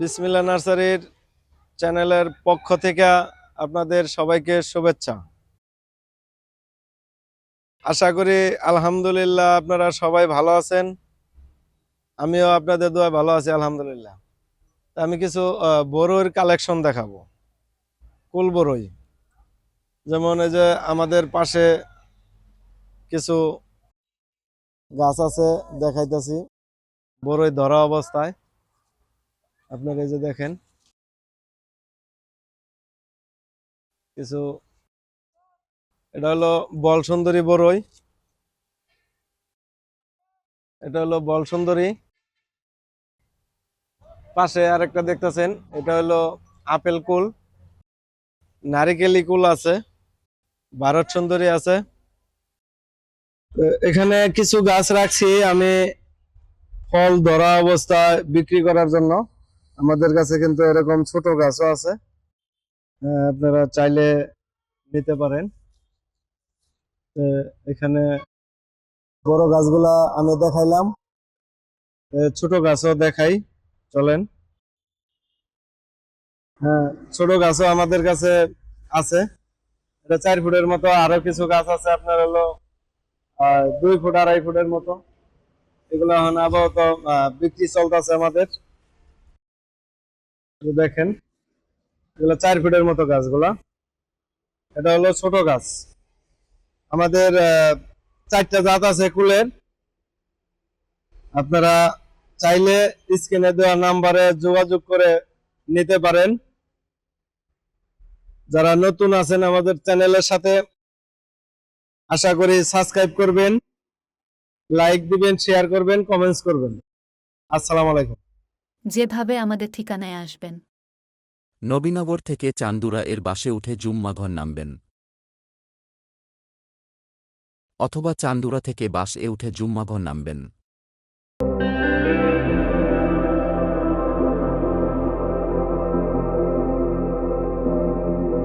বিসমিল্লা নার্সারির চ্যানেলের পক্ষ থেকে আপনাদের সবাইকে শুভেচ্ছা। আশা করি আলহামদুলিল্লাহ আপনারা সবাই ভালো আছেন। আমিও আপনাদের দোয়া ভালো আছি, আলহামদুলিল্লাহ। আমি কিছু বড়ইর কালেকশন দেখাবো। কুল বড়ই যেমন এই যে আমাদের পাশে কিছু গাছ আছে, দেখাইতেছি। বড়ই ধরা অবস্থায়। আপনারা এই যে দেখেন, কিছু, এটা হলো বল সুন্দরী বড়ই এটা হলো বল সুন্দরী পাশে আরেকটা দেখতেছেন, এটা হলো আপেল কুল। নারিকেলি কুল আছে, ভারত সুন্দরী আছে। এখানে কিছু গাছ রাখছি আমি, ফল ধরা অবস্থায় বিক্রি করার জন্য। আমাদের কাছে কিন্তু এরকম ছোট গাছও আছে। আপনারা চাইলে নিতে পারেন। এখানে বড় গাছগুলা আমি দেখাইলাম। ছোট গাছও দেখাই চলেন। হ্যাঁ ছোট গাছও আমাদের কাছে আছে। এটা চার ফুটের মতো আরও কিছু গাছ আছে আপনার হলো দুই ফুট আড়াই ফুটের মতো। এগুলো এখন আহ, বিক্রি চলতেছে আমাদের। দেখেন, এগুলো চার ফিটের মতো গাছগুলা। এটা হলো ছোট গাছ। আমাদের চারটা জাত আছে কুলের। আপনারা চাইলে স্ক্রিনে দেওয়া নাম্বারে যোগাযোগ করে নিতে পারেন। যারা নতুন আছেন আমাদের চ্যানেলের সাথে, আশা করি সাবস্ক্রাইব করবেন, লাইক দিবেন, শেয়ার করবেন, কমেন্টস করবেন। আসসালামু আলাইকুম। যেভাবে আমাদের ঠিকানায় আসবেন। নবীনগর থেকে চান্দুরা এর বাসে উঠে জুম্মাঘর নামবেন। অথবা চান্দুরা থেকে বাস এ উঠে জুম্মাঘর নামবেন।